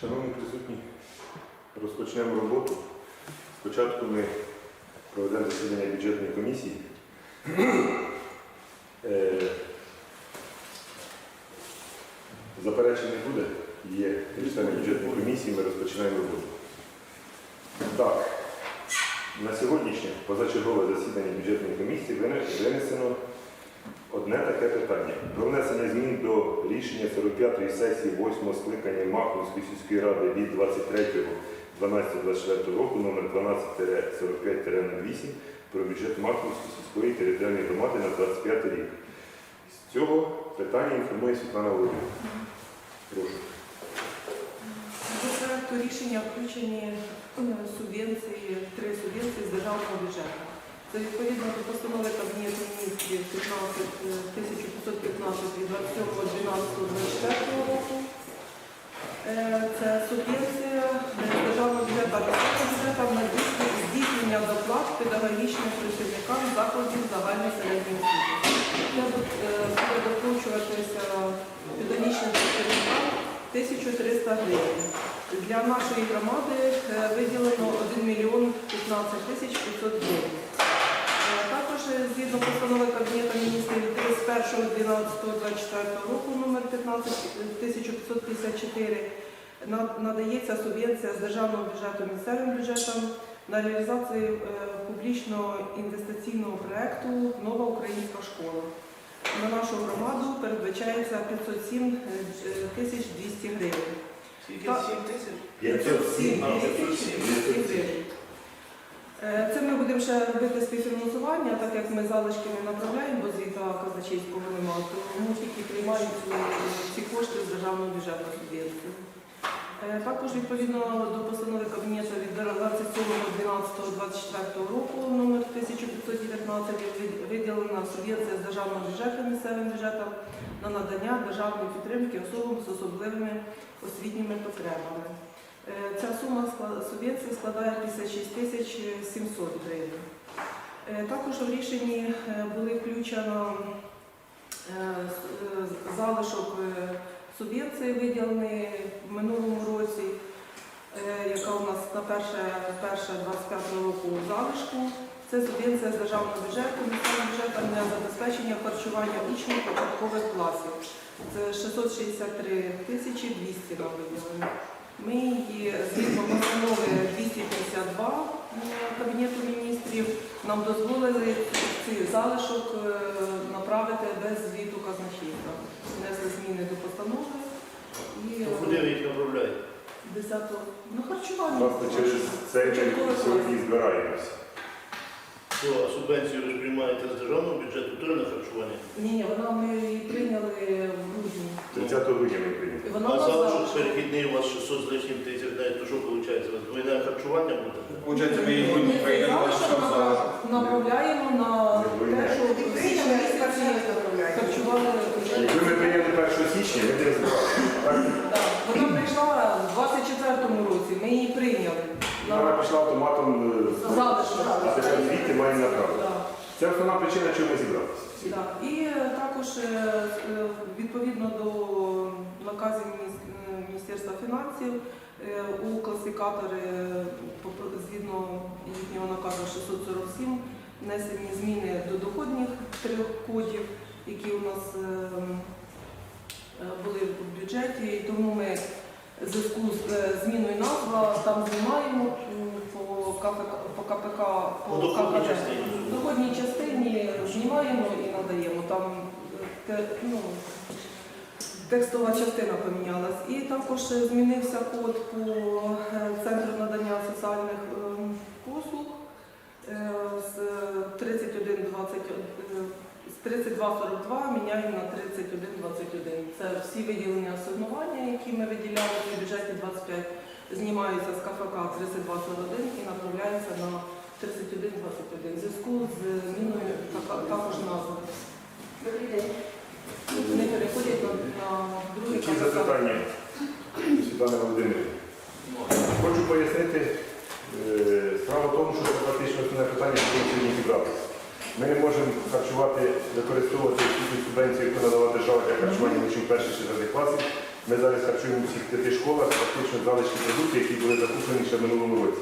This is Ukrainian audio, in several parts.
Шановні присутні, розпочнемо роботу. Спочатку ми проведемо засідання бюджетної комісії. Е, Заперечень не буде. Є рішення бюджетної комісії, ми розпочинаємо роботу. Так, на сьогоднішнє позачергове засідання бюджетної комісії винесено одне таке питання. Про внесення змін до рішення 45-ї сесії 8-го скликання Маховської сільської ради від 23.12.24 року номер 12-45-08 про бюджет Маховської сільської територіальної громади на 25 рік. З цього питання інформує Світлана Володимирівна. Прошу. До проекту рішення включені е, субвенції, три субвенції з державного бюджету. Це відповідно до постанови Кабінету міністрів 15, е, 1515 від 27.12.24 року. Е, Це субвенція з державного бюджету місцевого бюджету на здійснення- доплат педагогічним працівникам закладів загальної середньої освіти. Буде е, докручуватися педагогічним працівникам 1300 гривень. Для нашої громади виділено 1 мільйон 15 тисяч 500 гривень. Е, Також е, згідно постанови Кабінету міністрів від 31.12.24 року номер 15 1554 надається субвенція з державного бюджету місцевим бюджетам на реалізацію е, публічного інвестиційного проекту Нова українська школа. На нашу громаду передбачається 507 е, тисяч 200 гривень. Скільки? Так. 7 тисяч? 507. Тисяч 507. 200 гривень. Е, Це ми будемо ще робити співфінансування, так як ми залишки не направляємо, бо звіта казначейського немає, тому тільки приймають ці- кошти з державного бюджету субвенції. Е, Також відповідно до постанови Кабінету від 27.12.24 року номер 1519 виділена субвенція з державного бюджету місцевим бюджетом на надання державної підтримки особам з особливими освітніми потребами. Е, Ця сума субвенції складає 56 тисяч 700 гривень. Е, Також в рішенні е, були включено залишок субвенції, виділений в минулому році, яка у нас на перше, перше 25 року залишку. Це субвенція з державного бюджету, місцевим бюджетом на забезпечення харчування учнів початкових класів. Це 663 тисячі 200 нам виділено. Ми її згідно постанови 252 е, Кабінету міністрів нам дозволили цей залишок е, направити без звіту казначейства. Внесли зміни до постанови і То Куди ви їх направляєте? 10 ну харчування. Власне, через цей день сьогодні збираємося. Що, субвенцію ви ж приймаєте з державного бюджету, то на харчування? Ні, ні, вона ми її прийняли в грудні. 30 грудня ми прийняли. І вона А у нас залишок перехідний у вас 600 з лишнім тисяч, навіть, то що виходить? Ви двойне харчування буде? Получається, ми будемо цей прийняти що за направляємо на те, що місяці харчували. Якби ми прийняли 1 січня, ми не. Так? Так, Вона прийшла в 24-му році, ми її прийняли. Вона На пішла автоматом, е, залишок. а тепер маємо. Так. Це основна причина, чому ми зібралися. Так, і е, також е, е, відповідно до наказів Мініс- Міністерства фінансів е, у класифікатори е, згідно їхнього наказу 647 внесені зміни до доходних трьох кодів, які у нас е, е, були в бюджеті, і тому ми в зв'язку з е, зміною назва там знімаємо м, КПК, по КПК, По по доходній частині. Знімаємо і надаємо. Там е, те, ну, текстова частина помінялась. І також змінився код по е, центру надання соціальних е, послуг з 3120 е, з 3242 міняємо на 3121. Це всі виділення асигнування, які ми виділяли в бюджеті 25, знімаються з КФК 3241 і направляються на 3121. В зв'язку з зміною також назви. Вони переходять на, на другий Які запитання, Світлана Володимирівна? Хочу пояснити, е, справа в тому, що це фактично основне питання, яке ми сьогодні зібралися. Ми не можемо харчувати, використовувати ту субвенцію, яку надала держава для харчування учнів перших четвертих класів Ми зараз харчуємо у всіх п'яти школах фактично залишки продуктів, які були закуплені ще минулому році.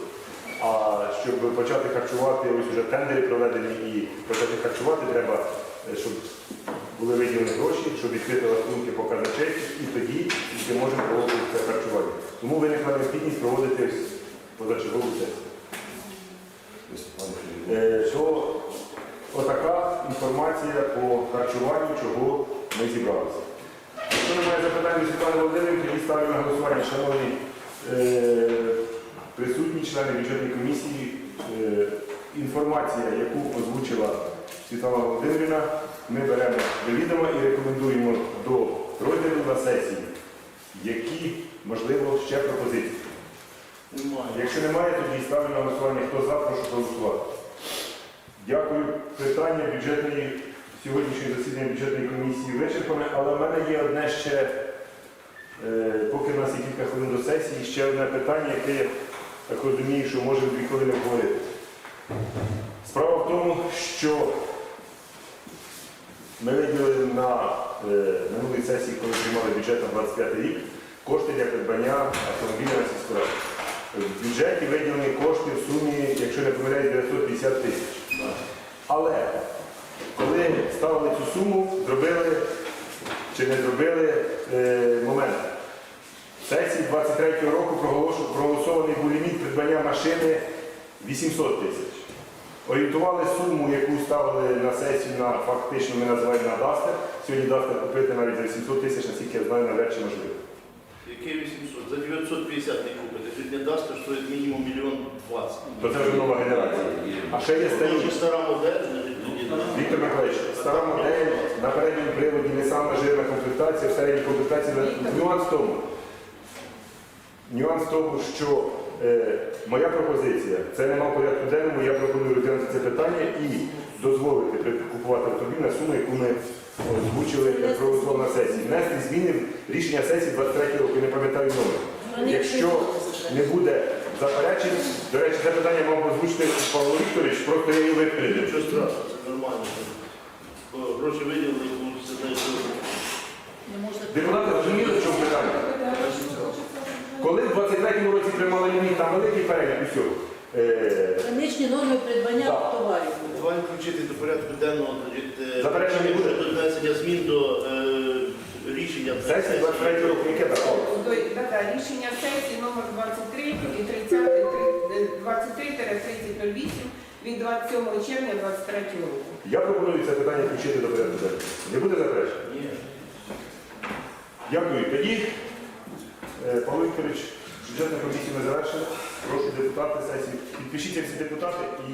А щоб почати харчувати, ось вже тендери проведені і почати харчувати, треба, е, щоб були виділені гроші, щоб відкрити рахунки по казначейству, і тоді тільки можемо проводити це харчування. Тому виникла необхідність проводити позачергову сесію. Е, отака інформація по харчуванню, чого ми зібралися. Якщо немає запитань Світлани Володимирівни, тоді ставлю на голосування, шановні е, присутні члени бюджетної комісії, е, інформація, яку озвучила Світлана Володимирівна, ми беремо до відома і рекомендуємо до розгляду на сесії, які, можливо, ще пропозиції. Немає. Якщо немає, тоді ставлю на голосування. Хто за, прошу проголосувати. Дякую. Питання бюджетної сьогоднішнього засідання бюджетної комісії вичерпане, але в мене є одне ще, е, поки в нас є кілька хвилин до сесії, ще одне питання, яке я так розумію, що можемо дві хвилини обговорити. Справа в тому, що ми виділили на е, минулій сесії, коли приймали бюджет на 25 рік, кошти для придбання автомобіля на сільську. В бюджеті виділені кошти в сумі, якщо не помиляюсь, 950 тисяч. Але коли ставили цю суму, зробили чи не зробили е, момент. Сесії 23-го року проголосований був ліміт придбання машини 800 тисяч. Орієнтували суму, яку ставили на сесію на фактично ми називаємо на Дастер. Сьогодні Дастер купити навіть за 800 тисяч, наскільки я знаю, навряд чи можливо. Яке 800? За 950 не купити. Сьогодні дасть, що стоїть мінімум мільйон 20. То це вже нова генерація. А ще є старі. Може стара модель. Віктор Михайлович, стара модель на передньому приводі не сама жирна комплектація, в середній комплектації нюанс в тому. Нюанс в тому, що е, моя пропозиція, це нема в порядку денному, я пропоную розглянути це питання і дозволити купувати автомобіль на суму, яку ми озвучили як проголосували на сесії. Внести зміни в рішення сесії 23 року, не пам'ятаю номер. Якщо не буде заперечень, до речі, це питання мав озвучити Павло Вікторович, просто я його випередив. Нічого страшного, це нормально. Гроші виділили, і будуть сидіти. Депутати розуміли, в чому питання? Коли в 23-му році приймали ліміт, там великий перелік усього. Е, Граничні норми придбання Так. товарів. Давай включити до порядку денного значить, е, Заперечень не буде? щодо внесення змін до е, рішення Сесія 23 року, яке? До- Така, рішення сесії номер 23 і 30, е, 23-3008 від 27 червня 23 року. Я пропоную це питання включити до порядку денного. Не буде заперечень? Ні. Дякую. Тоді, е, Павло Вікторович, бюджетну комісія ми завершили. Прошу депутати сесії. Підпишіться всі депутати і